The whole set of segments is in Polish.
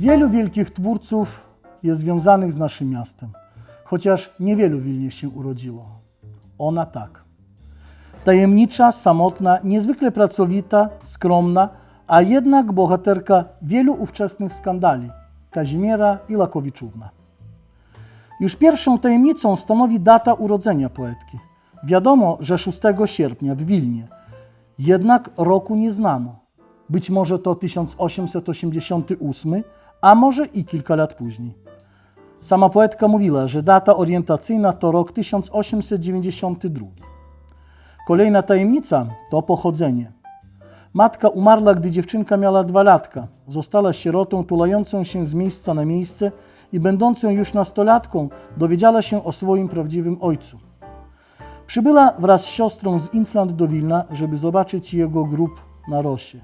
Wielu wielkich twórców jest związanych z naszym miastem, chociaż niewielu w Wilnie się urodziło. Ona tak. Tajemnicza, samotna, niezwykle pracowita, skromna, a jednak bohaterka wielu ówczesnych skandali Kazimiera Ilakowiczówna. Już pierwszą tajemnicą stanowi data urodzenia poetki. Wiadomo, że 6 sierpnia w Wilnie, jednak roku nie znano. Być może to 1888, a może i kilka lat później. Sama poetka mówiła, że data orientacyjna to rok 1892. Kolejna tajemnica to pochodzenie. Matka umarła, gdy dziewczynka miała dwa latka. Została sierotą tulającą się z miejsca na miejsce i będącą już nastolatką dowiedziała się o swoim prawdziwym ojcu. Przybyła wraz z siostrą z Inflant do Wilna, żeby zobaczyć jego grób na Rosie.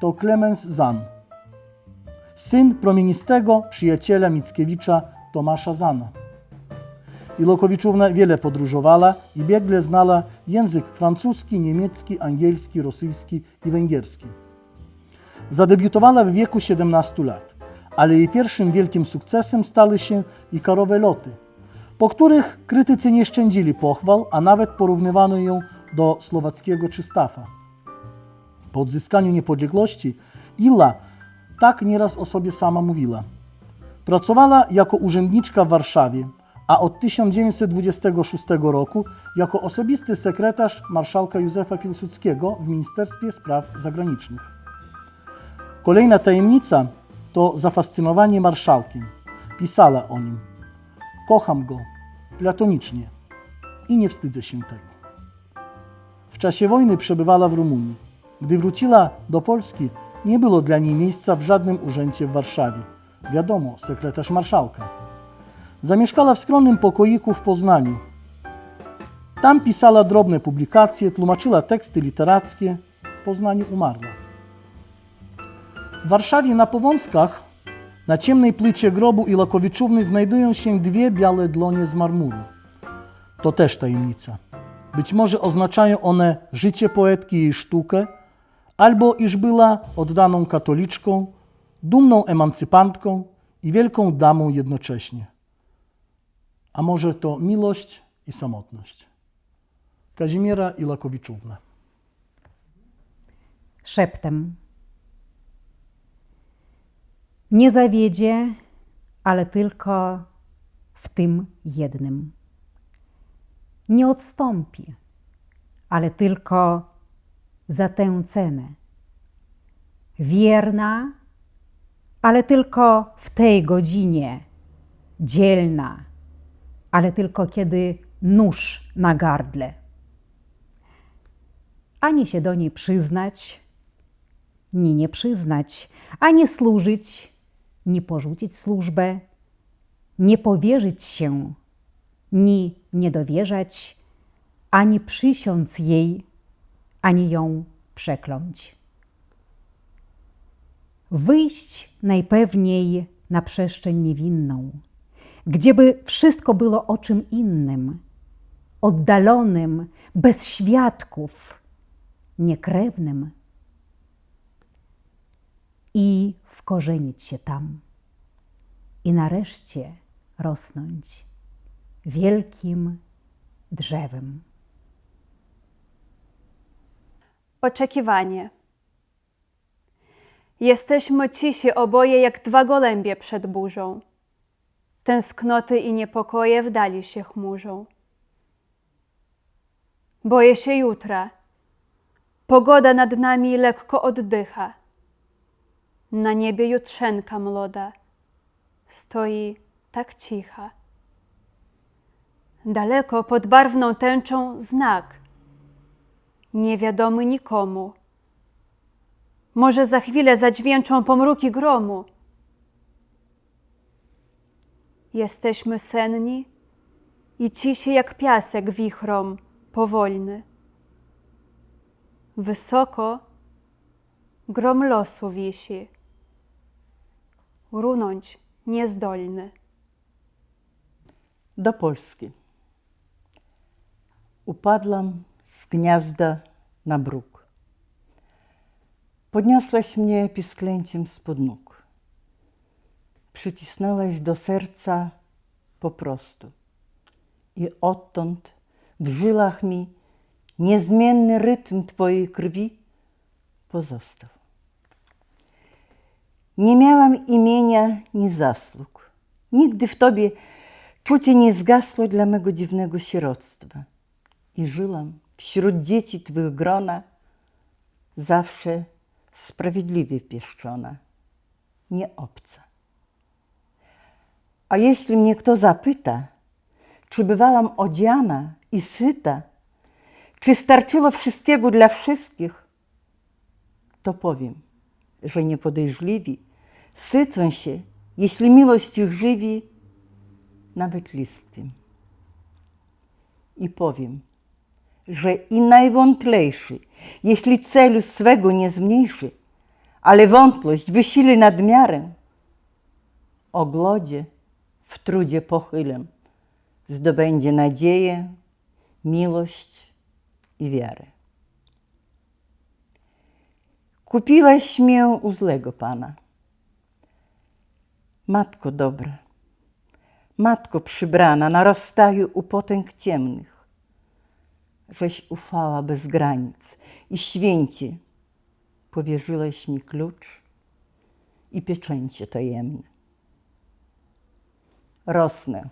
To Klemens Zan, syn promienistego przyjaciela Mickiewicza Tomasza Zana. Ilokowiczówna wiele podróżowała i biegle znała język francuski, niemiecki, angielski, rosyjski i węgierski. Zadebiutowała w wieku 17 lat, ale jej pierwszym wielkim sukcesem stały się Ikarowe loty, po których krytycy nie szczędzili pochwał, a nawet porównywano ją do słowackiego Czystafa. Po odzyskaniu niepodległości Illa tak nieraz o sobie sama mówiła. Pracowała jako urzędniczka w Warszawie, a od 1926 roku jako osobisty sekretarz marszałka Józefa Piłsudskiego w Ministerstwie Spraw Zagranicznych. Kolejna tajemnica to zafascynowanie marszałkiem. Pisała o nim. Kocham go platonicznie i nie wstydzę się tego. W czasie wojny przebywała w Rumunii. Gdy wróciła do Polski, nie było dla niej miejsca w żadnym urzędzie w Warszawie. Wiadomo, sekretarz marszałka. Zamieszkała w skromnym pokoiku w Poznaniu. Tam pisała drobne publikacje, tłumaczyła teksty literackie. W Poznaniu umarła. W Warszawie na Powązkach, na ciemnej płycie grobu Ilakowiczówny znajdują się dwie białe dłonie z marmuru. To też tajemnica. Być może oznaczają one życie poetki i sztukę, albo iż była oddaną katoliczką, dumną emancypantką i wielką damą jednocześnie. A może to miłość i samotność. Kazimiera Ilakowiczówna. szeptem. Nie zawiedzie, ale tylko w tym jednym. Nie odstąpi, ale tylko za tę cenę. Wierna, ale tylko w tej godzinie. Dzielna, ale tylko kiedy nóż na gardle. Ani się do niej przyznać, ni nie przyznać, ani służyć, ni porzucić służbę, nie powierzyć się, ni nie dowierzać, ani przysiąc jej, ani ją przekląć. Wyjść najpewniej na przestrzeń niewinną, gdzieby wszystko było o czym innym, oddalonym, bez świadków, niekrewnym i wkorzenić się tam i nareszcie rosnąć wielkim drzewem. Oczekiwanie. Jesteśmy cisi oboje jak dwa gołębie przed burzą. Tęsknoty i niepokoje w dali się chmurzą. Boję się jutra. Pogoda nad nami lekko oddycha. Na niebie jutrzenka młoda stoi tak cicha. Daleko pod barwną tęczą znak, niewiadomy nikomu. Może za chwilę zadźwięczą pomruki gromu. Jesteśmy senni i cisi jak piasek wichrom powolny. Wysoko grom losu wisi, runąć niezdolny. do Polski. Upadłam z gniazda na bruk. Podniosłaś mnie pisklęciem spod nóg. przycisnęłaś do serca po prostu. I odtąd w żyłach mi niezmienny rytm Twojej krwi pozostał. Nie miałam imienia ni zasług. Nigdy w Tobie czucie nie zgasło dla mego dziwnego sieroctwa. I żyłam wśród dzieci Twych grona, zawsze sprawiedliwie pieszczona, nie obca. A jeśli mnie kto zapyta, czy bywałam odziana i syta, czy starczyło wszystkiego dla wszystkich, to powiem, że niepodejrzliwi sycą się, jeśli miłość ich żywi, nawet listkiem. I powiem, że i najwątlejszy, jeśli celu swego nie zmniejszy, ale wątłość wysili nadmiarem, o glodzie w trudzie pochylem zdobędzie nadzieję, miłość i wiarę. Kupiłaś mię u złego Pana. Matko dobra, matko przybrana na rozstaju u potęg ciemnych, żeś ufała bez granic i święcie powierzyłaś mi klucz i pieczęcie tajemne. Rosnę,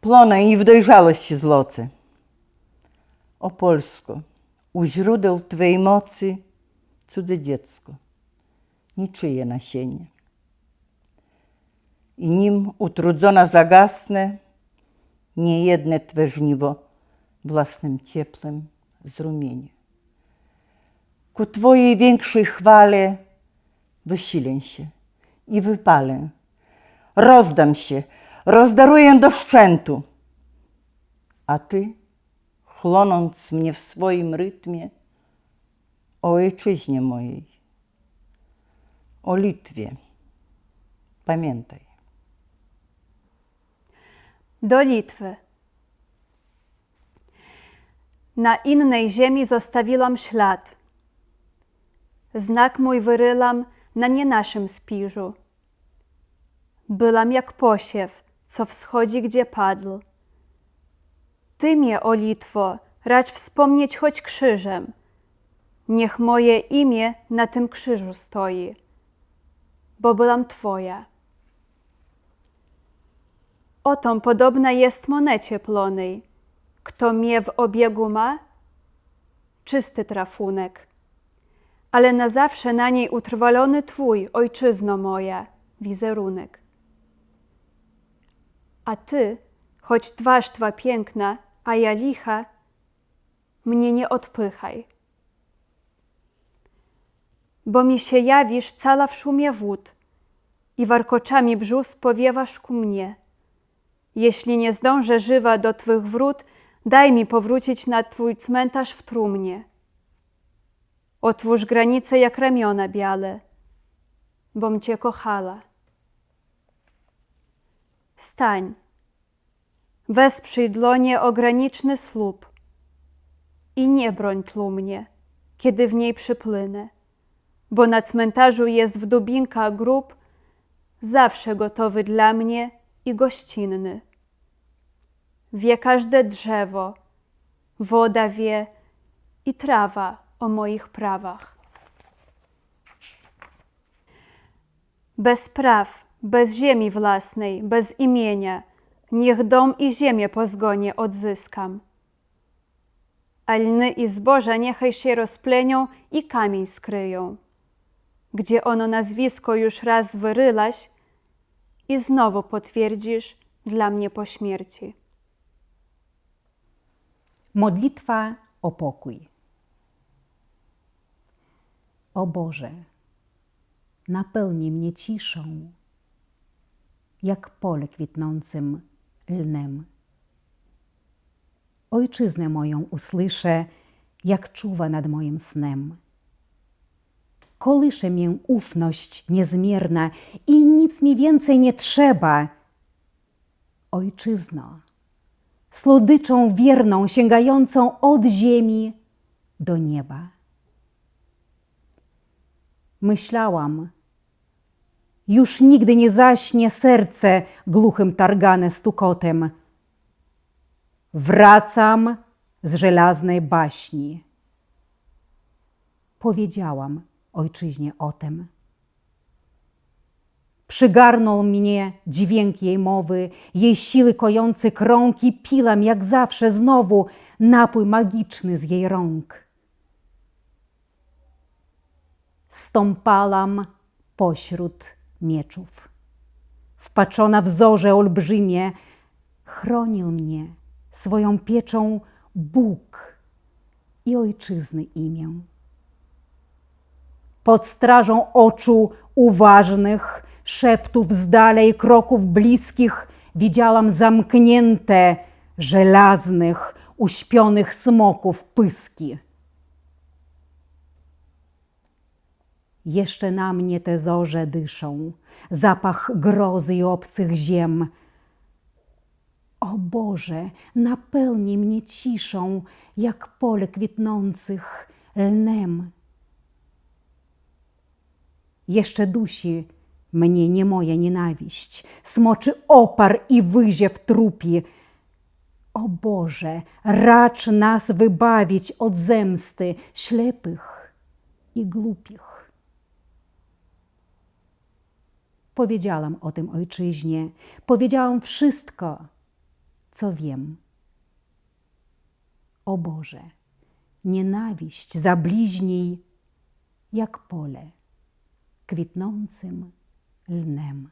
plonę i w dojrzałości zloce. O Polsko, u źródeł Twej mocy cudze dziecko, niczyje nasienie. I nim utrudzona zagasnę, niejedne Twe żniwo własnym cieplem zrumienie. Ku Twojej większej chwale wysilę się i wypalę. Rozdam się, rozdaruję do szczętu. A Ty, chłonąc mnie w swoim rytmie, o ojczyźnie mojej, o Litwie, pamiętaj. do Litwy. Na innej ziemi zostawiłam ślad. Znak mój wyryłam na nie naszym spiżu. Byłam jak posiew, co wschodzi, gdzie padł. Ty mnie, o Litwo, racz wspomnieć choć krzyżem. Niech moje imię na tym krzyżu stoi, bo byłam Twoja. Otom podobna jest monecie plonej. Kto mnie w obiegu ma, czysty trafunek. Ale na zawsze na niej utrwalony Twój, ojczyzno moja, wizerunek. A Ty, choć twarz Twa piękna, a ja licha, mnie nie odpychaj. Bo mi się jawisz cała w szumie wód i warkoczami brzus powiewasz ku mnie. Jeśli nie zdążę żywa do Twych wrót, daj mi powrócić na Twój cmentarz w trumnie. Otwórz granice jak ramiona biale, bom Cię kochała. Stań, wesprzyj dłonie o graniczny słup i nie broń tłumnie, kiedy w niej przypłynę, bo na cmentarzu jest w dubinka grób, zawsze gotowy dla mnie i gościnny. Wie każde drzewo, woda wie i trawa o moich prawach. Bez praw, bez ziemi własnej, bez imienia, niech dom i ziemię po zgonie odzyskam. A lny i zboża niechaj się rozplenią i kamień skryją, gdzie ono nazwisko już raz wyrylaś, i znowu potwierdzisz dla mnie po śmierci. Modlitwa o pokój. O Boże, napełnij mnie ciszą, jak pole kwitnącym lnem. Ojczyznę moją usłyszę, jak czuwa nad moim snem. Kołysze mię ufność niezmierna i nic mi więcej nie trzeba. Ojczyzno, słodyczą wierną, sięgającą od ziemi do nieba. Myślałam, Już nigdy nie zaśnie serce głuchym targane stukotem. Wracam z żelaznej baśni. Powiedziałam ojczyźnie o tym. Przygarnął mnie dźwięk jej mowy, jej siły kojące krągi, pilam jak zawsze znowu napój magiczny z jej rąk. Stąpalam pośród mieczów. Wpatrzona w zorze olbrzymie, chronił mnie swoją pieczą Bóg i ojczyzny imię. Pod strażą oczu uważnych, szeptów z dalej, kroków bliskich, widziałam zamknięte, żelaznych, uśpionych smoków pyski. Jeszcze na mnie te zorze dyszą, zapach grozy i obcych ziem. O Boże, napełni mnie ciszą, jak pole kwitnących lnem. Jeszcze dusi mnie nie moja nienawiść, smoczy opar i wyzie w trupi. O Boże, racz nas wybawić od zemsty ślepych i głupich. Powiedziałam o tym ojczyźnie, powiedziałam wszystko, co wiem. O Boże, nienawiść za bliźniej jak pole kwitnącym lnem.